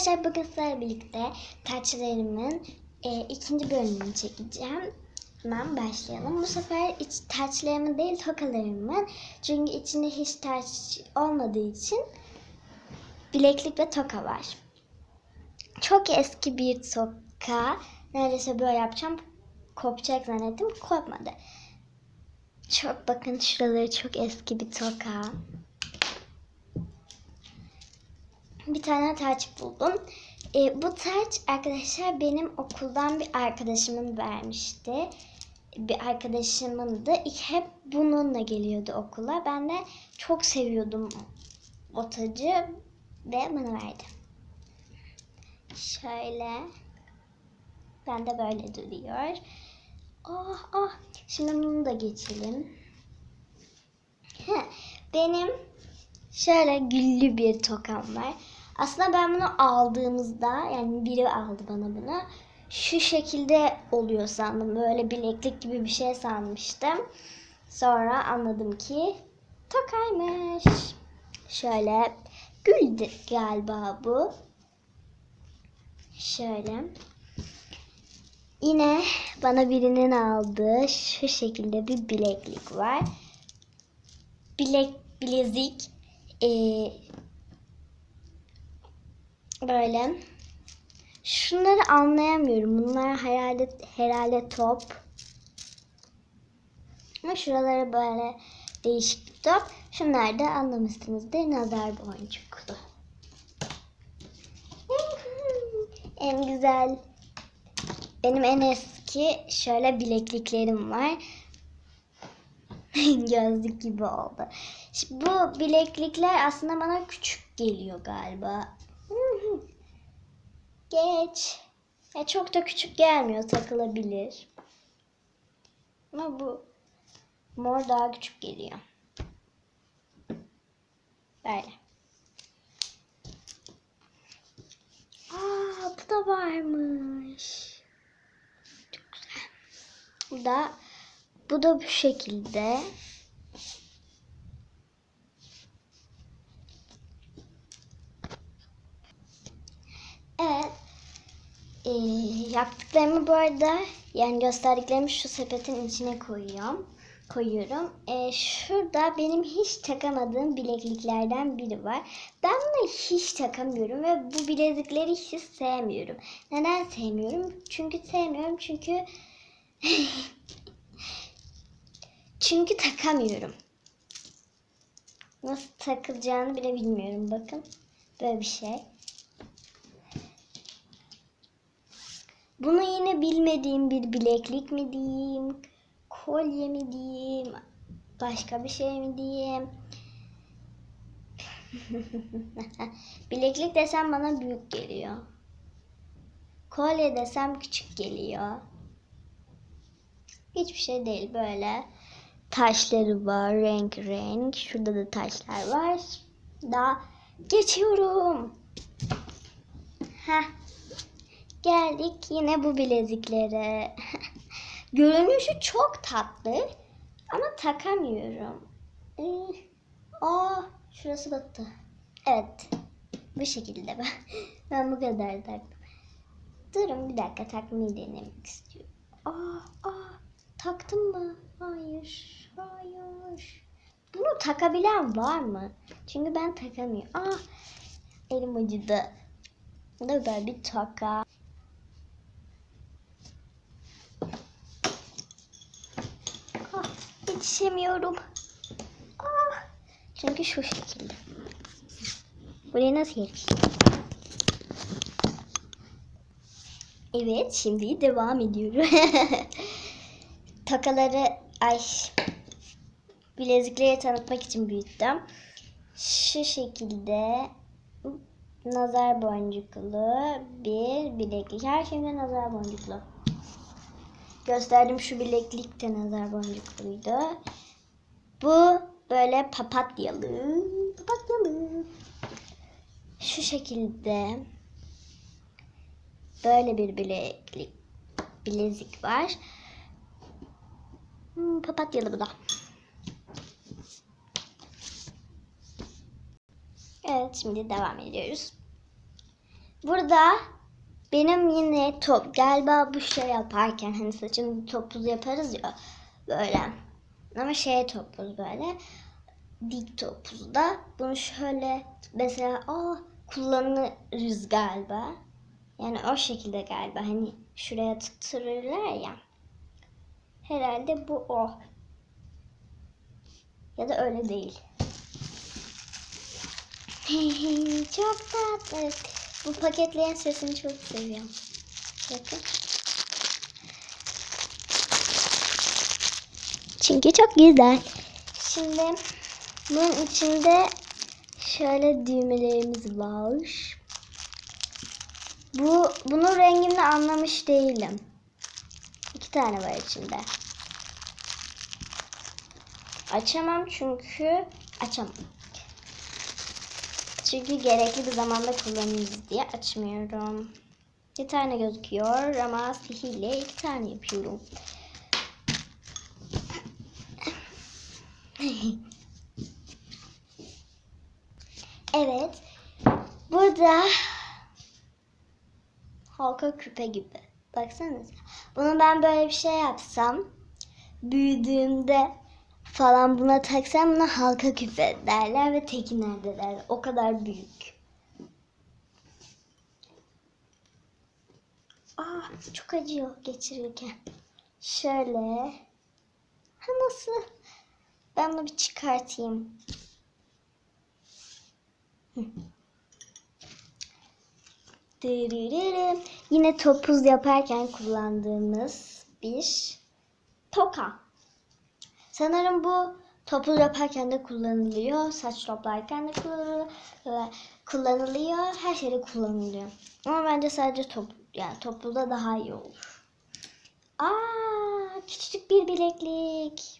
Arkadaşlar bugün sizlerle birlikte taçlarımın e, ikinci bölümünü çekeceğim. Hemen başlayalım. Bu sefer iç taçlarımın değil tokalarımın. Çünkü içinde hiç taç olmadığı için bileklik ve toka var. Çok eski bir toka. Neredeyse böyle yapacağım. Kopacak zannettim. Kopmadı. Çok bakın şuraları çok eski bir toka. Bir tane taç buldum. E, bu taç arkadaşlar benim okuldan bir arkadaşımın vermişti. Bir arkadaşımın da hep bununla geliyordu okula. Ben de çok seviyordum o tacı ve bana verdi. Şöyle. Ben de böyle duruyor. Oh oh. Şimdi bunu da geçelim. Heh, benim şöyle güllü bir tokam var. Aslında ben bunu aldığımızda yani biri aldı bana bunu. Şu şekilde oluyor sandım. Böyle bileklik gibi bir şey sanmıştım. Sonra anladım ki tokaymış. Şöyle güldü galiba bu. Şöyle. Yine bana birinin aldığı şu şekilde bir bileklik var. Bilek bilezik ee, böyle. Şunları anlayamıyorum. Bunlar herhalde herhalde top. Ama şuraları böyle değişik bir top. Şunlar da anlamışsınızdır. Nazar boncuklu. en güzel benim en eski şöyle bilekliklerim var. Gözlük gibi oldu. Şimdi bu bileklikler aslında bana küçük geliyor galiba. Geç. Ya çok da küçük gelmiyor takılabilir. Ama bu mor daha küçük geliyor. Böyle. Aa bu da varmış. Çok güzel. Bu da bu da bu şekilde. Evet. Ee, yaptıklarımı bu arada yani gösterdiklerimi şu sepetin içine koyuyorum. Koyuyorum. Ee, şurada benim hiç takamadığım bilekliklerden biri var. Ben bunu hiç takamıyorum ve bu bilezikleri hiç sevmiyorum. Neden sevmiyorum? Çünkü sevmiyorum çünkü çünkü takamıyorum. Nasıl takılacağını bile bilmiyorum. Bakın. Böyle bir şey. Bunu yine bilmediğim bir bileklik mi diyeyim? Kolye mi diyeyim? Başka bir şey mi diyeyim? bileklik desem bana büyük geliyor. Kolye desem küçük geliyor. Hiçbir şey değil böyle. Taşları var renk renk. Şurada da taşlar var. Daha geçiyorum. Heh. Geldik yine bu bileziklere. Görünüşü çok tatlı ama takamıyorum. Ee, aa, şurası battı. Evet. Bu şekilde ben. Ben bu kadar taktım. Durun bir dakika takmayı denemek istiyorum. Aa, aa, taktım mı? Hayır. Hayır. Bunu takabilen var mı? Çünkü ben takamıyorum. Aa, elim acıdı. Bu da böyle bir taka. Ah, yetişemiyorum. Ah, çünkü şu şekilde. Buraya nasıl yetişeyim? Evet, şimdi devam ediyorum. Takaları ay bilezikleri tanıtmak için büyüttüm. Şu şekilde nazar boncuklu bir bileklik. Her şeyimde nazar boncuklu. Gösterdim şu bileklik de nazar boncukluydu. Bu böyle papatyalı. Papatyalı. Şu şekilde böyle bir bileklik bilezik var. Hmm, papatyalı bu da. Evet şimdi devam ediyoruz. burada benim yine top galiba bu şey yaparken hani saçımı topuz yaparız ya böyle. Ama şey topuz böyle dik topuzda bunu şöyle mesela aa kullanırız galiba. Yani o şekilde galiba hani şuraya tuttururlar ya. Herhalde bu o. Ya da öyle değil. çok tatlı. Bu paketleyen sesini çok seviyorum. Bakın. Çünkü çok güzel. Şimdi bunun içinde şöyle düğmelerimiz var. Bu bunun rengini anlamış değilim. İki tane var içinde. Açamam çünkü açamam. Çünkü gerekli bir zamanda kullanırız diye açmıyorum. Bir tane gözüküyor ama sihirle iki tane yapıyorum. Evet. Burada halka küpe gibi. Baksanıza. Bunu ben böyle bir şey yapsam büyüdüğümde falan buna taksam buna halka küpe derler ve teki nerede derler. O kadar büyük. Aa, çok acıyor geçirirken. Şöyle. Ha nasıl? Ben bunu bir çıkartayım. Yine topuz yaparken kullandığımız bir toka. Sanırım bu topuz yaparken de kullanılıyor. Saç toplarken de ve kullanılıyor. Her şeyde kullanılıyor. Ama bence sadece top, yani topuzda daha iyi olur. Aa, küçücük bir bileklik.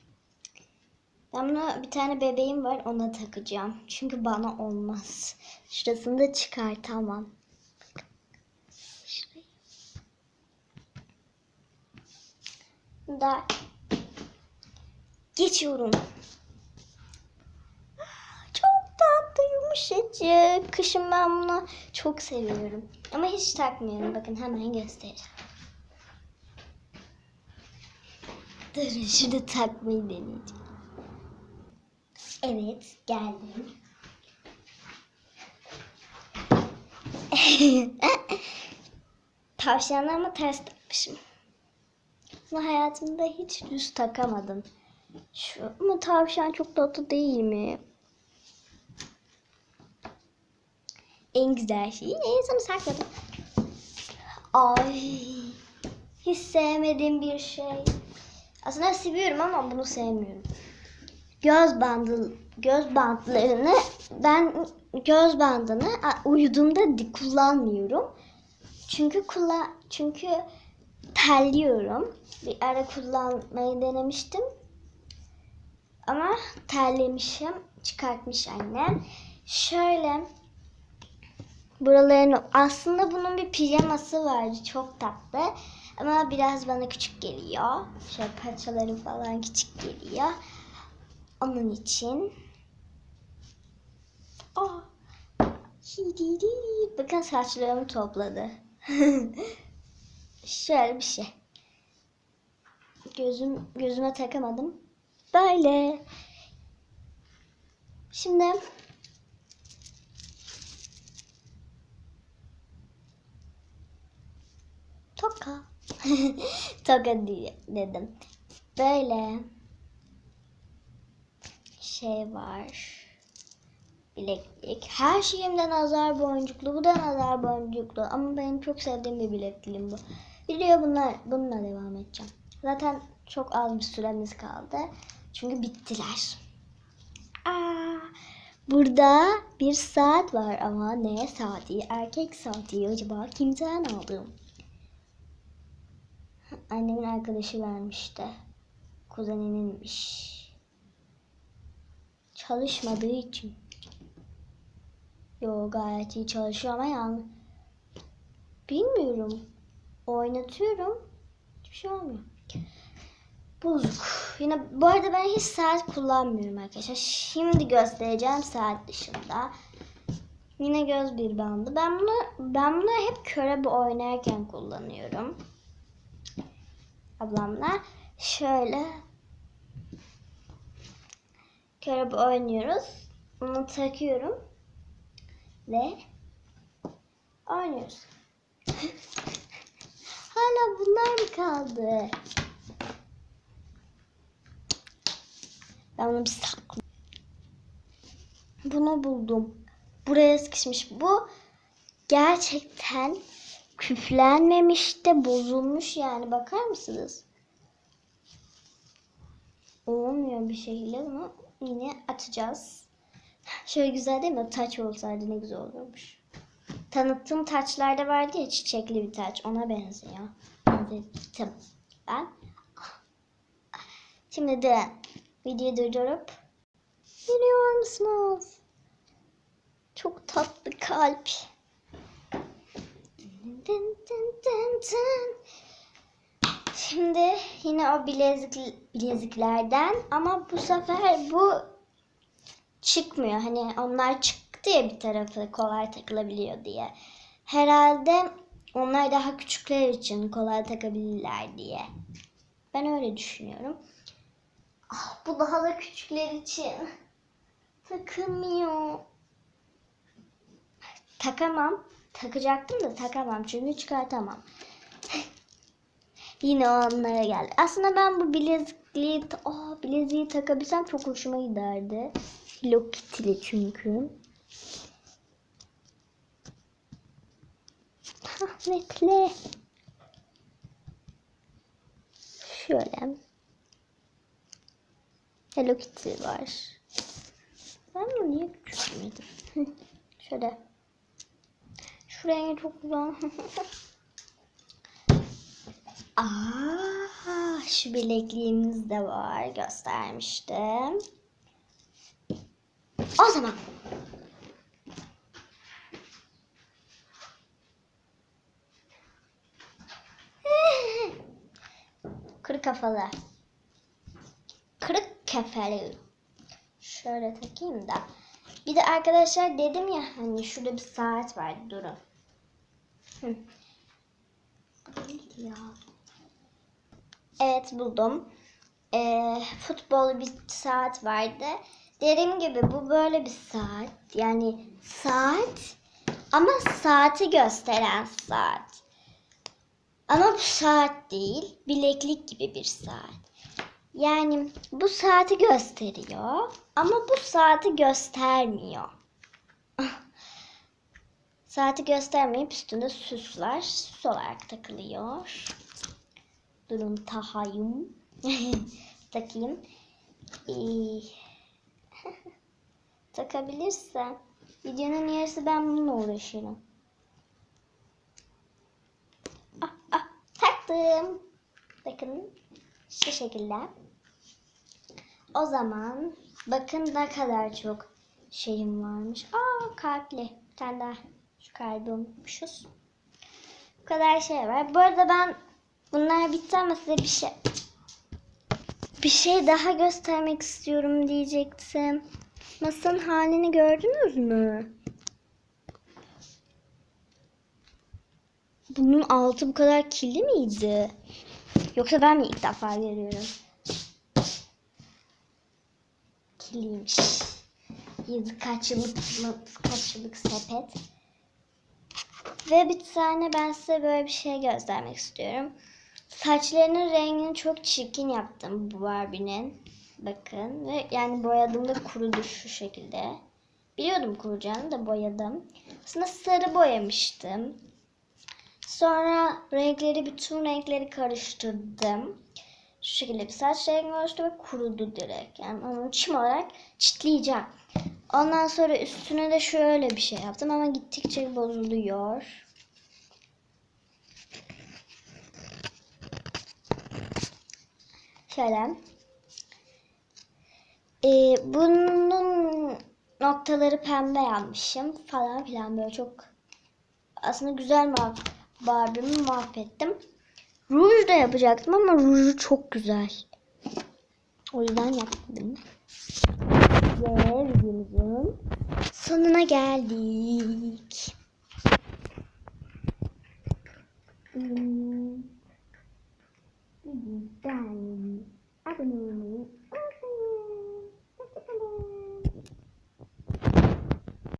Ben buna bir tane bebeğim var ona takacağım. Çünkü bana olmaz. Şurasını da çıkartamam. Şurayı. Da geçiyorum. Çok tatlı yumuşacık. Kışın ben bunu çok seviyorum. Ama hiç takmıyorum. Bakın hemen göstereceğim. Dur şurada takmayı deneyeceğim. Evet geldim. Tavşanlarımı ters takmışım. Bunu hayatımda hiç düz takamadım. Şu ama tavşan çok tatlı değil mi? En güzel şeyi en sona sakladım. Ay hiç sevmediğim bir şey. Aslında seviyorum ama bunu sevmiyorum. Göz bandı göz bantlarını ben göz bandını uyuduğumda di- kullanmıyorum. Çünkü kullan çünkü terliyorum. Bir ara kullanmayı denemiştim. Ama terlemişim. Çıkartmış annem. Şöyle buralarını aslında bunun bir pijaması vardı. Çok tatlı. Ama biraz bana küçük geliyor. Şöyle parçaları falan küçük geliyor. Onun için. Aa. Hididi. Bakın saçlarımı topladı. Şöyle bir şey. Gözüm gözüme takamadım. Böyle. Şimdi toka. toka diye dedim. Böyle şey var. Bileklik. Her şeyimden nazar boncuklu. Bu da nazar boncuklu. Ama benim çok sevdiğim bir bilekliğim bu. Video bunlar, bununla devam edeceğim. Zaten çok az bir süremiz kaldı. Çünkü bittiler. Aa, burada bir saat var ama ne saati? Erkek saati acaba kimden aldım? Annemin arkadaşı vermişti. Kuzenininmiş. Çalışmadığı için. Yo gayet iyi çalışıyor ama yani bilmiyorum. Oynatıyorum. Hiçbir şey olmuyor. Bozuk. Yine bu arada ben hiç saat kullanmıyorum arkadaşlar. Şimdi göstereceğim saat dışında. Yine göz bir bandı. Ben bunu ben bunu hep körebe oynarken kullanıyorum. Ablamla şöyle körebe oynuyoruz. Bunu takıyorum ve oynuyoruz. Hala bunlar mı kaldı? Ben bunu bir saklayayım. Bunu buldum. Buraya sıkışmış. Bu gerçekten küflenmemiş de bozulmuş yani. Bakar mısınız? Olmuyor bir şekilde bunu yine atacağız. Şöyle güzel değil mi? Taç olsaydı ne güzel olurmuş. Tanıttığım taçlarda vardı ya çiçekli bir taç. Ona benziyor. Benzettim ben. Şimdi de videoyu durdurup biliyor musunuz? Çok tatlı kalp. Dın dın dın dın. Şimdi yine o bilezik, bileziklerden ama bu sefer bu çıkmıyor. Hani onlar çıktı ya bir tarafı kolay takılabiliyor diye. Herhalde onlar daha küçükler için kolay takabilirler diye. Ben öyle düşünüyorum. Ah, bu daha da küçükler için. Takılmıyor. Takamam. Takacaktım da takamam çünkü çıkartamam. Yine onlara geldi. Aslında ben bu bilezikliği, oh, bileziği takabilsem çok hoşuma giderdi. Hello Kitty'li çünkü. Bekle. Şöyle. Hello Kitty var. Ben bunu niye küçülmedim? Şöyle. Şu rengi çok güzel. Aa, şu bilekliğimiz de var. Göstermiştim. O zaman. Kırık kafalı. Kırık kafalı. Şöyle takayım da. Bir de arkadaşlar dedim ya hani şurada bir saat var. Durun. Hı. Ya. Evet buldum. Ee, futbol bir saat vardı. Dediğim gibi bu böyle bir saat. Yani saat ama saati gösteren saat. Ama bu saat değil. Bileklik gibi bir saat. Yani bu saati gösteriyor ama bu saati göstermiyor. saati göstermeyip üstünde süs var. Süs olarak takılıyor. Durun tahayım. Takayım. Ee, takabilirsem videonun yarısı ben bununla uğraşırım. Ah, ah, taktım. Bakın şu şekilde. O zaman bakın ne kadar çok şeyim varmış. Aa kalpli. Bir tane daha şu kalbi unutmuşuz. Bu kadar şey var. Bu arada ben bunlar bitti ama size bir şey bir şey daha göstermek istiyorum diyecektim. Masanın halini gördünüz mü? Bunun altı bu kadar kirli miydi? Yoksa ben mi ilk defa görüyorum? Kirliymiş. Yazık kaç yıllık, kaç yıllık sepet. Ve bir tane ben size böyle bir şey göstermek istiyorum. Saçlarının rengini çok çirkin yaptım bu Barbie'nin. Bakın ve yani boyadığımda kurudu şu şekilde. Biliyordum kuracağını da boyadım. Aslında sarı boyamıştım. Sonra renkleri bütün renkleri karıştırdım. Şu şekilde bir saç rengi oluştu ve kurudu direkt. Yani onu çim olarak çitleyeceğim. Ondan sonra üstüne de şöyle bir şey yaptım ama gittikçe bozuluyor. Şöyle. Ee, bunun noktaları pembe yapmışım falan filan böyle çok aslında güzel ma Barbie'mi mahvettim. Ruj da yapacaktım ama ruju çok güzel. O yüzden yapmadım. Ve videomuzun sonuna geldik. Hmm. Dying. I can't. mean.